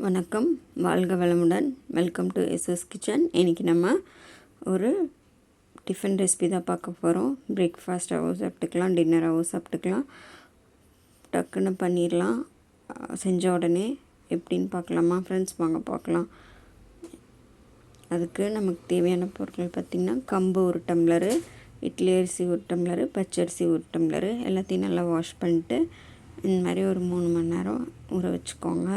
வணக்கம். வாழ்க வளமுடன். வெல்கம் டு எஸ்எஸ் கிச்சன் இன்றைக்கி நம்ம ஒரு டிஃபன் ரெசிபி தான் பார்க்க போகிறோம் பிரேக்ஃபாஸ்ட்டாகவும் சாப்பிட்டுக்கலாம் டின்னராகவும் சாப்பிட்டுக்கலாம். டக்குன்னு பண்ணிடலாம். செஞ்ச உடனே எப்படின்னு பார்க்கலாமா? ஃப்ரெண்ட்ஸ் வாங்க பார்க்கலாம். அதுக்கு நமக்கு தேவையான பொருட்கள் பார்த்திங்கன்னா கம்பு ஒரு டம்ளரு இட்லி அரிசி ஒரு டம்ளரு பச்சரிசி ஒரு டம்ளரு எல்லாத்தையும் நல்லா வாஷ் பண்ணிட்டு இந்த மாதிரி ஒரு மூணு மணி நேரம் ஊற வச்சுக்கோங்க.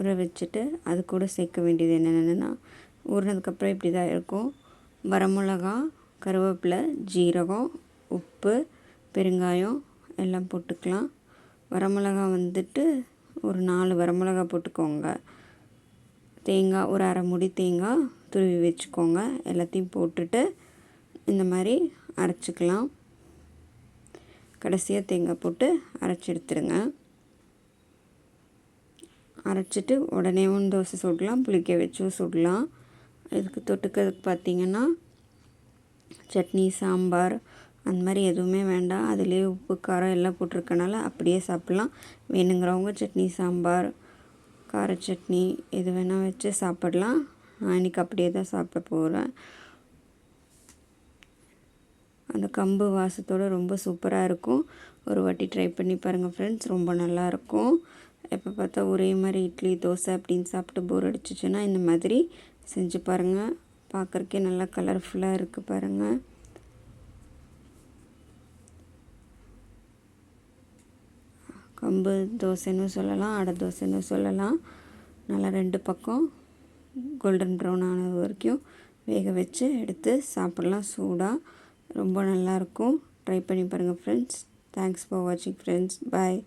ஊற வச்சுட்டு அது கூட சேர்க்க வேண்டியது என்னென்னா ஊறினதுக்கப்புறம் இப்படி தான் இருக்கும். வரமிளகா கருவேப்பிலை ஜீரகம் உப்பு பெருங்காயம் எல்லாம் போட்டுக்கலாம். வரமிளகா வந்துட்டு ஒரு நாலு வரமிளகா போட்டுக்கோங்க. தேங்காய் ஒரு அரை முடி தேங்காய் துருவி வச்சுக்கோங்க. எல்லாத்தையும் போட்டுட்டு இந்த மாதிரி அரைச்சிக்கலாம். கடைசியாக தேங்காய் போட்டு அரைச்சி எடுத்துருங்க. அரைச்சிட்டு உடனேவும் தோசை சுடலாம் புளிக்க வச்சும் சுடலாம். இதுக்கு தொட்டுக்கிறதுக்கு பார்த்திங்கன்னா சட்னி சாம்பார் அந்த மாதிரி எதுவுமே வேண்டாம். அதுலேயே உப்பு காரம் எல்லாம் போட்டிருக்கனால அப்படியே சாப்பிட்லாம். வேணுங்கிறவங்க சட்னி சாம்பார் கார சட்னி எது வேணால் வச்சு சாப்பிடலாம். நான் இன்றைக்கி அப்படியே தான் சாப்பிட போகிறேன் அந்த கம்பு வாசத்தோடு ரொம்ப சூப்பராக இருக்கும். ஒரு வாட்டி ட்ரை பண்ணி பாருங்கள் ஃப்ரெண்ட்ஸ் ரொம்ப நல்லாயிருக்கும் எப்போ பார்த்தா ஒரே மாதிரி இட்லி தோசை அப்படின்னு சாப்பிட்டு போர் அடிச்சிச்சுன்னா இந்த மாதிரி செஞ்சு பாருங்கள் பார்க்குறக்கே நல்லா கலர்ஃபுல்லாக இருக்குது பாருங்கள் கம்பு தோசைன்னு சொல்லலாம் அடை தோசைன்னு சொல்லலாம். நல்லா ரெண்டு பக்கம் கோல்டன் ப்ரௌன் ஆனது வரைக்கும் வேக வச்சு எடுத்து சாப்பிட்லாம் சூடாக ரொம்ப நல்லாயிருக்கும் ட்ரை பண்ணி பாருங்கள் ஃப்ரெண்ட்ஸ் தேங்க்ஸ் ஃபார் வாட்சிங் ஃப்ரெண்ட்ஸ் பாய்